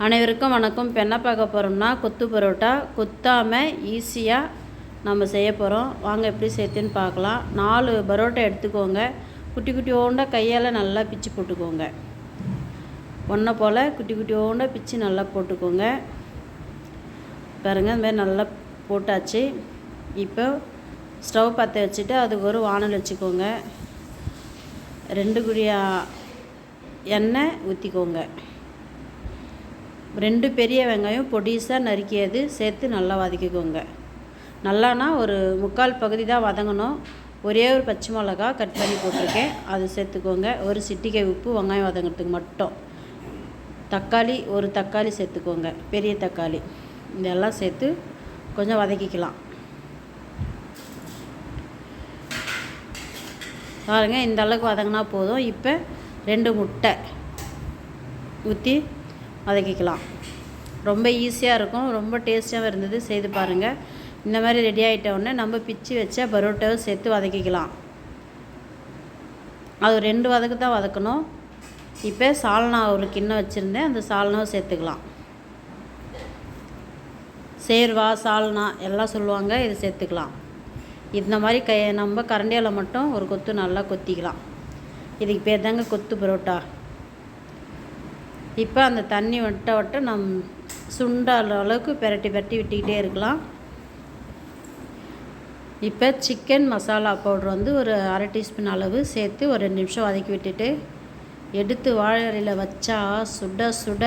அனைவருக்கும் வணக்கம். இப்போ என்ன பார்க்க போகிறோம்னா கொத்து பரோட்டா. கொத்தாமல் ஈஸியாக நம்ம செய்ய போகிறோம் வாங்க எப்படி சேர்த்துன்னு பார்க்கலாம். நாலு பரோட்டா எடுத்துக்கோங்க. குட்டி குட்டி ஓண்டா கையால் நல்லா பிச்சு போட்டுக்கோங்க. ஒன்றை போல் குட்டி குட்டி ஓண்டா பிச்சு நல்லா போட்டுக்கோங்க. பாருங்க அதுமாதிரி நல்லா போட்டாச்சு. இப்போ ஸ்டவ் பற்ற வச்சுட்டு அதுக்கு ஒரு வானல் வச்சுக்கோங்க. ரெண்டு குழியா எண்ணெய் ஊற்றிக்கோங்க ரெண்டு பெரிய வெங்காயம் பொடிசாக நறுக்கியது சேர்த்து நல்லா வதக்கிக்கோங்க. நல்லானா ஒரு முக்கால் பகுதி தான் வதங்கணும். ஒரே ஒரு பச்சை மிளகா கட் பண்ணி போட்டிருக்கேன். அது சேர்த்துக்கோங்க. ஒரு சிட்டிக்கை உப்பு வெங்காயம் வதங்கிறதுக்கு மட்டும். தக்காளி ஒரு தக்காளி சேர்த்துக்கோங்க. பெரிய தக்காளி. இதெல்லாம் சேர்த்து கொஞ்சம் வதக்கிக்கலாம். பாருங்கள் இந்த அளவுக்கு வதங்கினா போதும். இப்போ ரெண்டு முட்டை ஊற்றி வதக்கிக்கலாம் ரொம்ப ஈஸியாக இருக்கும். ரொம்ப டேஸ்டியாகவும் இருந்தது. செய்து பாருங்கள் இந்த மாதிரி ரெடி ஆகிட்டவுடனே நம்ம பிச்சு வச்ச பரோட்டாவை சேர்த்து வதக்கிக்கலாம். அது ரெண்டு வதக்கு தான் வதக்கணும். இப்போ சால்னா ஒரு கிண்ணம் வச்சுருந்தேன். அந்த சால்னாவை சேர்த்துக்கலாம். சேர்வா சால்னா எல்லாம் சொல்லுவாங்க. இது சேர்த்துக்கலாம். இந்த மாதிரி கை நம்ம கரண்டியால் மட்டும் ஒரு கொத்து நல்லா கொத்திக்கலாம். இதுக்கு பேர் தாங்க கொத்து பரோட்டா. இப்போ அந்த தண்ணி விட்ட வட்ட நம் சுண்டால அளவுக்கு பெரட்டி பெரட்டி விட்டுக்கிட்டே இருக்கலாம். இப்போ சிக்கன் மசாலா பவுடர் வந்து ஒரு அரை டீஸ்பூன் அளவு சேர்த்து ஒரு ரெண்டு நிமிஷம் வதக்கி விட்டுட்டு எடுத்து வாழறையில் வச்சா சுட சுட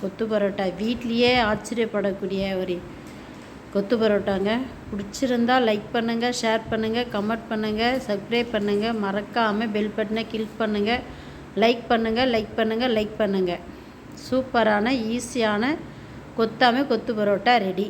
கொத்து பரோட்டா. வீட்லேயே ஆச்சரியப்படக்கூடிய ஒரு கொத்து பரோட்டாங்க. பிடிச்சிருந்தா லைக் பண்ணுங்கள் ஷேர் பண்ணுங்கள் கமெண்ட் பண்ணுங்கள் சப்ஸ்கிரைப் பண்ணுங்கள் மறக்காமல் பெல் பட்டனை கிளிக் பண்ணுங்கள் லைக் பண்ணுங்கள் லைக் பண்ணுங்கள் லைக் பண்ணுங்கள் சூப்பரான ஈஸியான கொத்தாமல் கொத்து பரோட்டா ரெடி